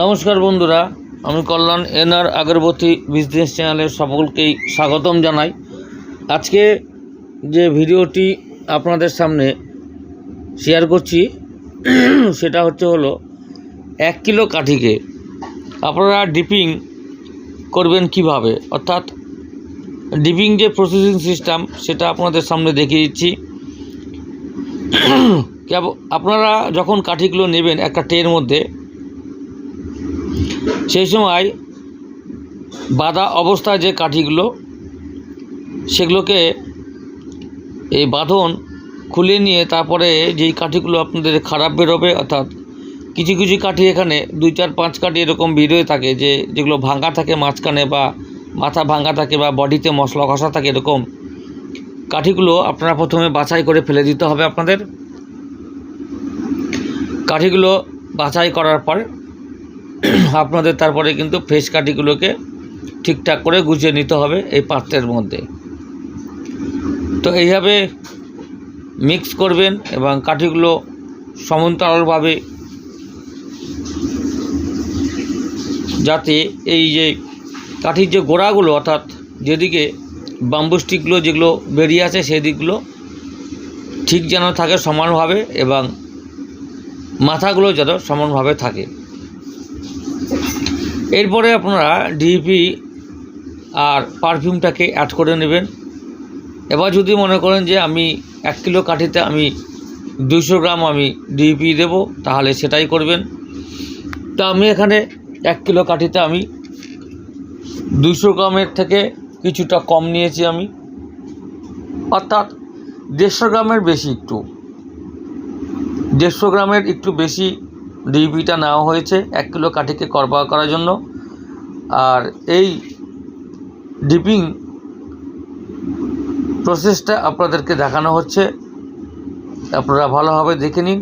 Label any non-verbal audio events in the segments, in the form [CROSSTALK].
নমস্কার বন্ধুরা, আমি কল্যাণ এনআর আগরবতী বিজনেস চ্যানেলের সকলকেই স্বাগতম জানাই। আজকে যে ভিডিওটি আপনাদের সামনে শেয়ার করছি, সেটা হচ্ছে হলো এক কিলো কাঠিকে আপনারা ডিপিং করবেন কীভাবে? অর্থাৎ ডিপিং যে প্রসেসিং সিস্টেম, সেটা আপনাদের সামনে দেখিয়ে দিচ্ছি। আপনারা যখন কাঠিগুলো নেবেন একটা ট্রের মধ্যে সেই সময় বাঁধা অবস্থায় যে কাঠিগুলো, সেগুলোকে এই বাঁধন খুলে নিয়ে তারপরে যেই কাঠিগুলো আপনাদের খারাপ বেরোবে, অর্থাৎ কিছু কিছু কাঠি এখানে দুই চার পাঁচ কাঠি এরকম বেরোয় থাকে যে যেগুলো ভাঙা থাকে মাঝখানে বা মাথা ভাঙা থাকে বা বডিতে মশলা কষা থাকে এরকম, কাঠিগুলো আপনারা প্রথমে বাছাই করে ফেলে দিতে হবে আপনাদের। কাঠিগুলো বাছাই করার পর [CLEARS THROAT] আপনাদের তারপরে কিন্তু ফ্রেশ কাঠিগুলোকে ঠিকঠাক করে গুছিয়ে নিতে হবে এই পাত্রের মধ্যে। তো এইভাবে মিক্স করবেন এবং কাঠিগুলো সমান্তরালভাবে যাতে এই যে কাঠির যে গোড়াগুলো অর্থাৎ যেদিকে বাম্বু স্টিকগুলো যেগুলো বেরিয়ে আছে সেই দিকগুলো ঠিক যেন থাকে সমানভাবে এবং মাথাগুলো যেন সমানভাবে থাকে। এরপরে আপনারা ডিপি আর পারফিউমটাকে অ্যাড করে নেবেন। এবার যদি মনে করেন যে আমি এক কিলো কাঠিতে আমি দুশো গ্রাম আমি ডিপি দেব, তাহলে সেটাই করবেন। তা আমি এখানে এক কিলো কাঠিতে আমি দুশো গ্রামের থেকে কিছুটা কম নিয়েছি আমি। অর্থাৎ দেড়শো গ্রামের বেশি একটু। দেড়শো গ্রামের একটু বেশি ডিপিটা নেওয়া হয়েছে, এক কিলো কাঠিকে করবা করার জন্য। আর এই ডিপিং প্রসেসটা আপনাদেরকে দেখানো হচ্ছে। আপনারা ভালোভাবে দেখে নিন,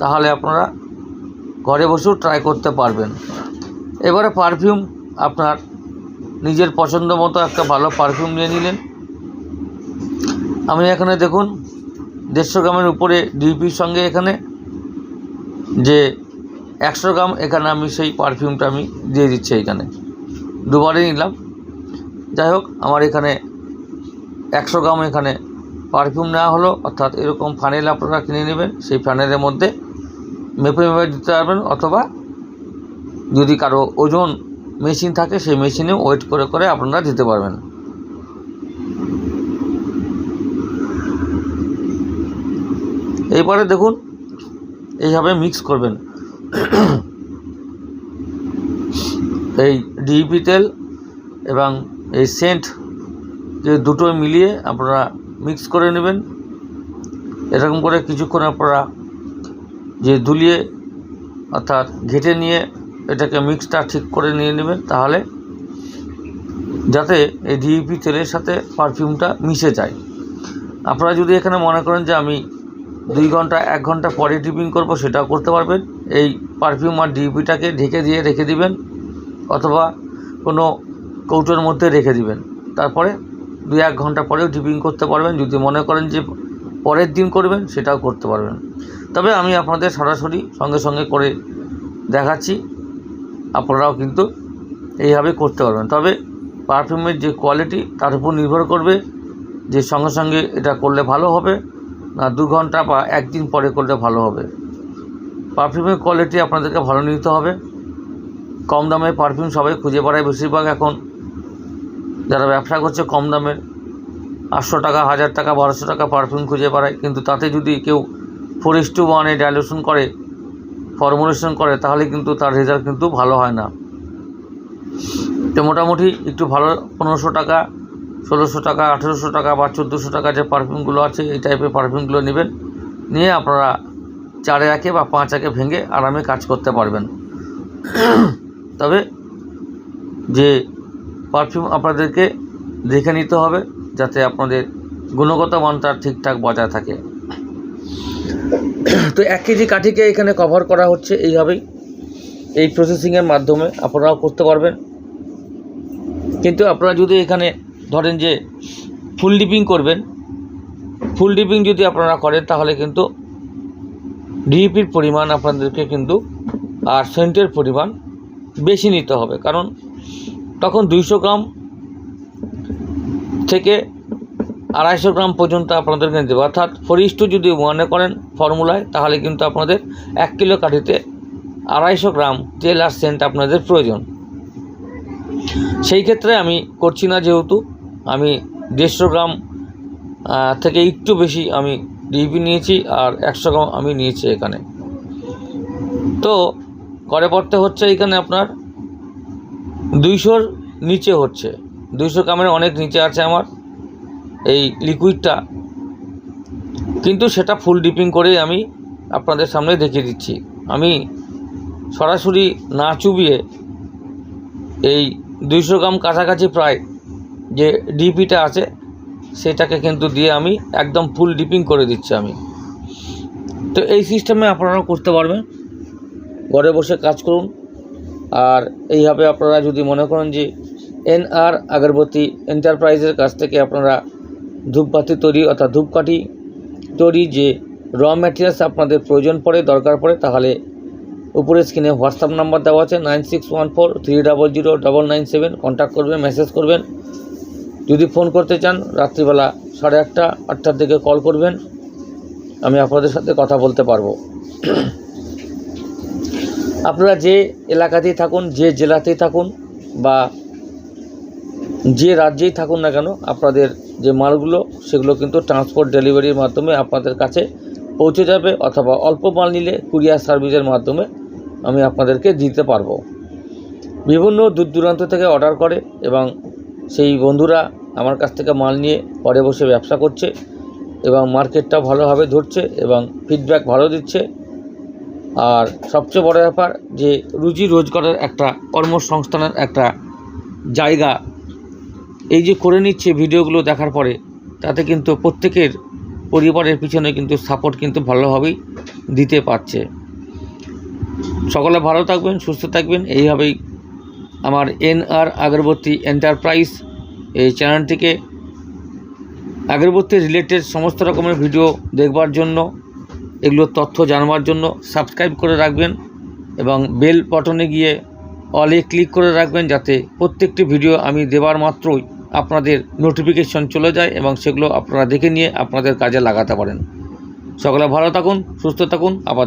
তাহলে আপনারা ঘরে বসেও ট্রাই করতে পারবেন। এবারে পারফিউম আপনার নিজের পছন্দ মতো একটা ভালো পারফিউম নিয়ে নিলেন। আমি এখানে দেখুন, দেড়শো গ্রামের উপরে ডিপির সঙ্গে এখানে যে একশো গ্রাম, এখানে আমি সেই পারফিউমটা আমি দিয়ে দিচ্ছি এখানে দুবারই নিলাম। যাই হোক, আমার এখানে একশো গ্রাম এখানে পারফিউম নেওয়া হলো। অর্থাৎ এরকম ফানেল আপনারা কিনে নেবেন, সেই ফানেলের মধ্যে মেপে মেপে দিতে পারবেন। অথবা যদি কারও ওজন মেশিন থাকে, সেই মেশিনে ওয়েট করে করে আপনারা দিতে পারবেন। এরপরে দেখুন, এইভাবে মিক্স করবেন। এই ডিপি তেল এবং এই সেন্ট যে দুটো মিলিয়ে আপনারা মিক্স করে নেবেন। এরকম করে কিছুক্ষণ আপনারা যে দুলিয়ে অর্থাৎ ঘেটে নিয়ে এটাকে মিক্সটা ঠিক করে নিয়ে নেবেন তাহলে যাতে এই ডিইপি তেলের সাথে পারফিউমটা মিশে যায়। আপনারা যদি এখানে মনে করেন যে আমি দুই ঘণ্টা, এক ঘণ্টা পরে ডিপিং করব, সেটাও করতে পারবেন। এই পারফিউম আর ডিপিটাকে ঢেকে দিয়ে রেখে দিবেন, অথবা কোনো কৌটোর মধ্যে রেখে দিবেন। তারপরে দুই এক ঘণ্টা পরেও ডিপিং করতে পারবেন, যদি মনে করেন যে পরের দিন করবেন, সেটাও করতে পারবেন। তবে আমি আপনাদের সরাসরি সঙ্গে সঙ্গে করে দেখাচ্ছি, আপনারাও কিন্তু এইভাবে করতে পারবেন। তবে পারফিউমের যে কোয়ালিটি তার উপর নির্ভর করবে, যে সঙ্গে সঙ্গে এটা করলে ভালো হবে। না, দু ঘণ্টা বা একদিন পরে করলে ভালো হবে। পারফিউমের কোয়ালিটি আপনাদেরকে ভালো নিতে হবে। কম দামে পারফিউম সবাই খুঁজে বেড়ায় বেশিরভাগ এখন। যারা ব্যবসা করছে কম দামের আটশো টাকা, হাজার টাকা, বারোশো টাকা পারফিউম খুঁজে বেড়ায়। কিন্তু তাতে যদি কেউ ফোর ইস টু ওয়ানে ডাইলুশন করে ফর্মুলেশন করে, তাহলে কিন্তু তার রেজাল্ট কিন্তু ভালো হয় না। তো মোটামুটি একটু ভালো, পনেরোশো টাকা ষোলোশো টাকা, আঠেরোশো টাকা বা চোদ্দোশো টাকা যে পারফিউমগুলো আছে, এই টাইপের পারফিউমগুলো নেবেন। নিয়ে আপনারা চারে একে বা পাঁচ একে ভেঙে আরামে কাজ করতে পারবেন। তবে যে পারফিউম আপনাদেরকে দেখে নিতে হবে, যাতে আপনাদের গুণগত মানটা ঠিকঠাক বজায় থাকে। তো এক কেজি কাঠিকে এখানে কভার করা হচ্ছে এইভাবেই। এই প্রসেসিংয়ের মাধ্যমে আপনারাও করতে পারবেন। কিন্তু আপনারা যদি এখানে ধরেন যে ফুল ডিপিং করবেন, ফুল ডিপিং যদি আপনারা করেন তাহলে কিন্তু ডিপির পরিমাণ আপনাদেরকে কিন্তু আর সেন্টের পরিমাণ বেশি নিতে হবে। কারণ তখন দুইশো গ্রাম থেকে আড়াইশো গ্রাম পর্যন্ত আপনাদেরকে হবে। অর্থাৎ ফরিস্টু যদি মনে করেন ফর্মুলায়, তাহলে কিন্তু আপনাদের এক কিলো কাঠিতে আড়াইশো গ্রাম তেল আর সেন্ট আপনাদের প্রয়োজন। সেই ক্ষেত্রে আমি করছি না যেহেতু আমি দেড়শো গ্রাম থেকে একটু বেশি আমি ডিপি নিয়েছি আর একশো গ্রাম আমি নিয়েছি এখানে। তো করে পড়তে হচ্ছে এখানে আপনার দুইশোর নিচে হচ্ছে। দুইশো গ্রামের অনেক নিচে আছে আমার এই লিকুইডটা কিন্তু সেটা ফুল ডিপিং করেই আমি আপনাদের সামনে দেখিয়ে দিচ্ছি। আমি সরাসরি না চুবিয়ে এই দুইশো গ্রাম কাছাকাছি প্রায় যে ডিপিটা আছে, সেটাকে কিন্তু দিয়ে আমি একদম ফুল ডিপিং করে দিচ্ছি আমি। তো এই সিস্টেমে আপনারাও করতে পারবেন। ঘরে বসে কাজ করুন। আর এইভাবে আপনারা যদি মনে করেন যে এনআর আগরবতী এন্টারপ্রাইজের কাছ থেকে আপনারা ধূপবাতি তৈরি, অর্থাৎ ধূপকাঠি তৈরি যে র ম্যাটেরিয়ালস আপনাদের প্রয়োজন পড়ে, দরকার পড়ে, তাহলে উপরে স্ক্রিনে হোয়াটসঅ্যাপ নাম্বার দেওয়া আছে nine six one four three double zero double nine seven contact করবেন মেসেজ করবেন। যদি ফোন করতে চান, রাত্রিবেলা সাড়ে আটটা, আটটার দিকে কল করবেন। আমি আপনাদের সাথে কথা বলতে পারব। আপনারা যে এলাকাতেই থাকুন, যে জেলাতেই থাকুন বা যে রাজ্যেই থাকুন না কেন, আপনাদের যে মালগুলো, সেগুলো কিন্তু ট্রান্সপোর্ট ডেলিভারির মাধ্যমে আপনাদের কাছে পৌঁছে যাবে অথবা অল্প মাল নিলে কুরিয়ার সার্ভিসের মাধ্যমে আমি আপনাদেরকে দিতে পারব। বিভিন্ন দূর দূরান্ত থেকে অর্ডার করে এবং সেই বন্ধুরা আমার কাছ থেকে মাল নিয়ে ঘরে বসে ব্যবসা করছে এবং মার্কেটটা ভালোভাবে ধরছে এবং ফিডব্যাক ভালো দিচ্ছে। আর সবচেয়ে বড় ব্যাপার যে রুজি রোজগারের একটা কর্মসংস্থানের একটা জায়গা, এই যে করে নিচ্ছে ভিডিওগুলো দেখার পরে, তাতে কিন্তু প্রত্যেকের পরিবারের পিছনে কিন্তু সাপোর্ট কিন্তু ভালোভাবেই দিতে পারছে। সকলে ভালো থাকবেন, সুস্থ থাকবেন। এইভাবেই আমার এনআর আগরবতী এন্টারপ্রাইজ এই চ্যানেলটিকে আগরবতী রিলেটেড সমস্ত রকমের ভিডিও দেখবার জন্য এগুলোর তথ্য জানবার জন্য সাবস্ক্রাইব করে রাখবেন এবং বেল বটনে গিয়ে অলে ক্লিক করে রাখবেন যাতে প্রত্যেকটি ভিডিও আমি দেবার মাত্রই আপনাদের নোটিফিকেশন চলে যায় এবং সেগুলো আপনারা দেখে নিয়ে আপনাদের কাজে লাগাতে পারেন। সকলে ভালো থাকুন, সুস্থ থাকুন, আবার